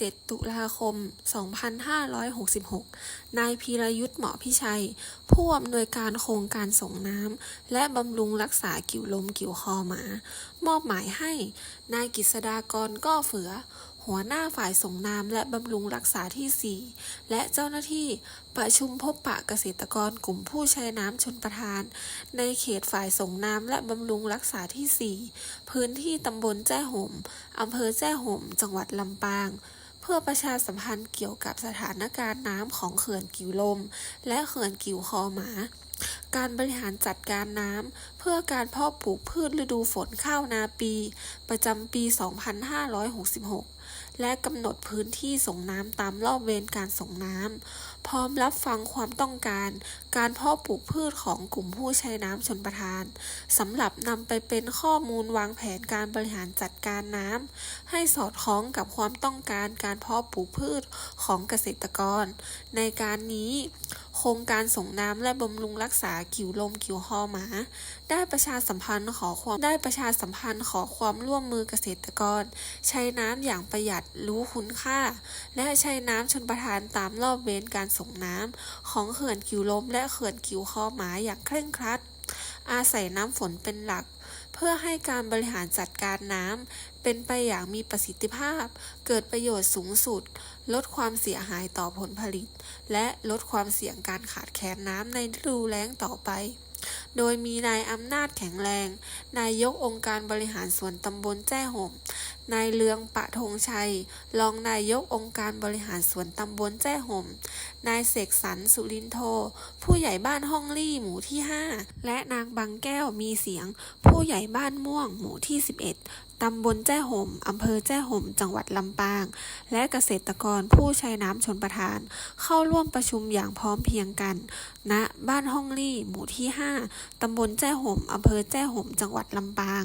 17 ตุลาคม 2566 นายพีรยุทธ์เหมาะพิชัย ผู้อำนวยการโครงการส่งน้ำ และบำรุงรักษากิ่วลมกิ่วคอหมา มอบหมายให้ นายกฤษดากรก้อเฝือ หัวหน้าฝ่ายส่งน้ำและบำรุงรักษาที่ 4 และเจ้าหน้าที่ประชุมพบปะเกษตรกรกลุ่มผู้ใช้น้ำชนประทาน ในเขตฝ่ายส่งน้ำและบำรุงรักษาที่ 4 พื้นที่ตำบลแจ้ห่มอำเภอแจ้ห่ม จังหวัดลำปาง พื่อประชาสัมพันธ์เกี่ยวกับสถานการณ์น้ำของเขื่อนกิวลม และเขื่อนกิวคอหมา การบริหารจัดการน้ำเพื่อการเพาะปลูกพืชฤดูฝนข้าวนาปี ประจำปี 2566 และกำหนดพื้นที่ส่งน้ำตามรอบเวรการส่งน้ำ พร้อมรับฟังความต้องการ การเพาะปลูกพืชของกลุ่มผู้ใช้น้ำชนประทานสำหรับนำไปเป็นข้อมูลวางแผนการบริหารจัดการน้ำให้สอดคล้องกับความต้องการการเพาะปลูกพืชของเกษตรกร ในการนี้ โครงการส่งน้ำและบำรุงรักษากิ่วลมกิ่วคอหมา ได้ประชาสัมพันธ์ขอความได้ประชาสัมพันธ์ขอความร่วมมือเกษตรกร ใช้น้ำอย่างประหยัดรู้คุณค่า และใช้น้ำชนประทานตามรอบเวรการส่งน้ำของเขื่อนกิ่วลมและเขื่อนกิ่วคอหมาอย่างเคร่งครัด อาศัยน้ำฝนเป็นหลัก เพื่อให้การบริหารจัดการน้ำเป็นไปอย่างมีประสิทธิภาพ เกิดประโยชน์สูงสุด ลดความเสียหายต่อผลผลิต และลดความเสี่ยงการขาดแคลนน้ำในฤดูแล้งต่อไป โดยมีนายอำนาจแข็งแรง นายกองค์การบริหารส่วนตำบลแจ้ห่ม นายเลืองปะธงชัย รองนายกองค์การบริหารส่วนตำบลแจ้ห่ม นายเสกสรรสุรินโท ผู้ใหญ่บ้านห้องลี่หมู่ที่ 5 และนางบางแก้วมีเสียง ผู้ใหญ่บ้านม่วงหมู่ที่ 11 ตำบลแจ้ห่ม อำเภอแจ้ห่ม จังหวัดลำปาง และเกษตรกรผู้ใช้น้ำชนประทาน เข้าร่วมประชุมอย่างพร้อมเพียงกันณบ้านห้องลี่หมู่ที่ 5 ตำบลแจ้ห่ม อำเภอแจ้ห่ม จังหวัดลำปาง